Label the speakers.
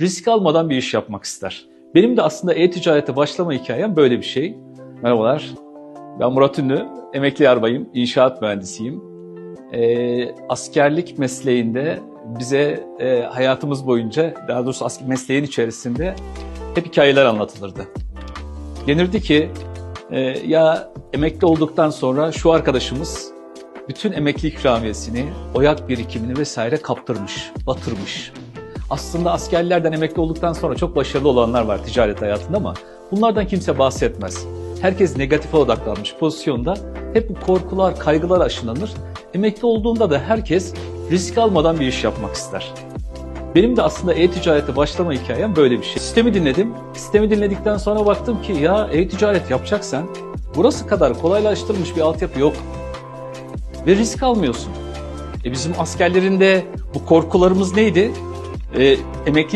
Speaker 1: risk almadan bir iş yapmak ister. Benim de aslında e-ticarete başlama hikayem böyle bir şey. Merhabalar, ben Murat Ünlü, emekli yarbayım, inşaat mühendisiyim. Ee, askerlik mesleğinde bize e, hayatımız boyunca, daha doğrusu asker mesleğin içerisinde hep hikayeler anlatılırdı. Denirdi ki, e, ya emekli olduktan sonra şu arkadaşımız bütün emekli ikramiyesini, oyak birikimini vesaire kaptırmış, batırmış. Aslında askerlerden emekli olduktan sonra çok başarılı olanlar var ticaret hayatında ama bunlardan kimse bahsetmez. Herkes negatife odaklanmış pozisyonda hep bu korkular, kaygılar aşılanır. Emekli olduğunda da herkes risk almadan bir iş yapmak ister. Benim de aslında e-ticarete başlama hikayem böyle bir şey. Sistemi dinledim. Sistemi dinledikten sonra baktım ki ya e-ticaret yapacaksan burası kadar kolaylaştırılmış bir altyapı yok. Ve risk almıyorsun. E bizim askerlerin de bu korkularımız neydi? E, emeklilik